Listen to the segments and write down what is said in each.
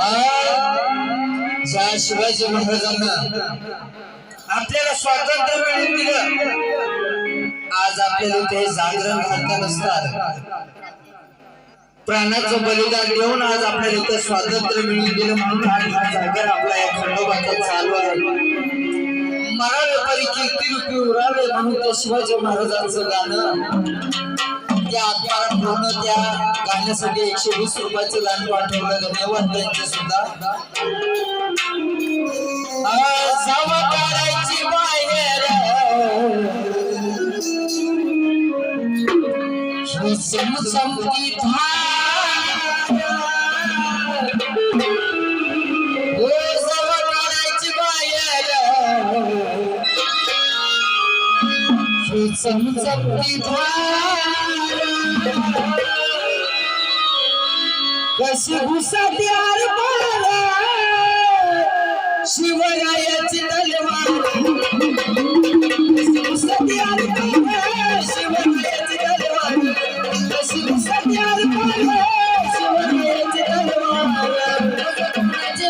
आज ज्या शिवाजी महाराजांना आपल्याला स्वातंत्र्य मिळून दिलं आज आपल्याला इथे जागरण घालता नसतात. प्राणाचं बलिदान देऊन आज आपल्याला इथं स्वातंत्र्य मिळून दिलं म्हणून आज हा जागर आपला या खंडोबाचा चालू आहे. मरावे परी कीर्ती रूपी उरावे म्हणून त्या शिवाजी महाराजांचं गाणं. त्या आत्माला पूर्ण त्या गाण्यासाठी एकशे वीस रुपयाचं दान पाठवलं धन्यवाद त्यांचे सुद्धा जाव काढायची बाहेर ही. चमचमती धार. ओ जाव कशी घुसती आर शिवरायाची तलवार कशी घुसती आर शिवरायाची तलवार कशी घुसती आर शिवरायाची तलवार माझे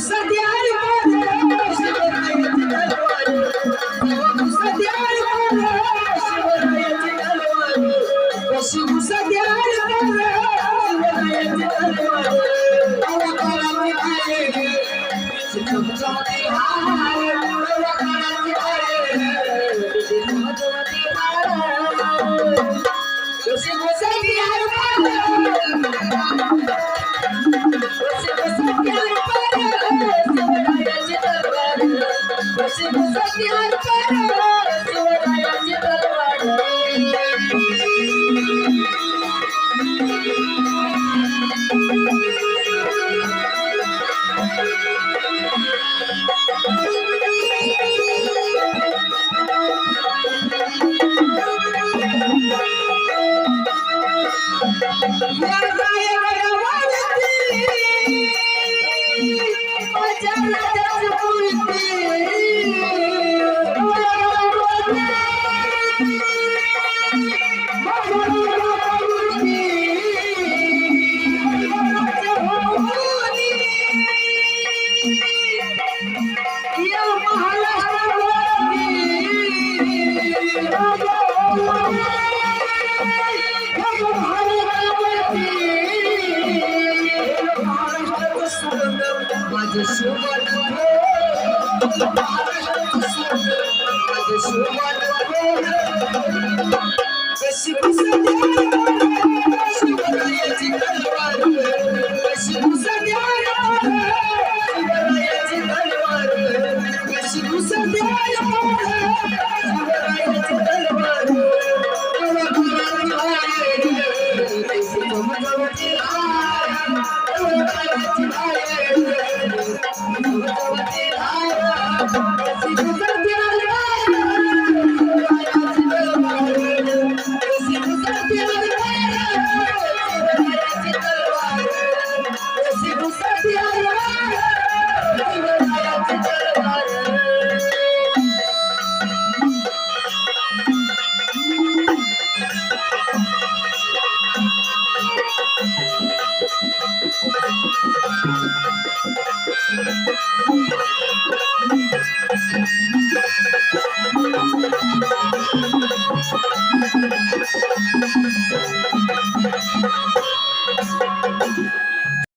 সদ্যার Thank you. Thank you. Yeah. Thank you.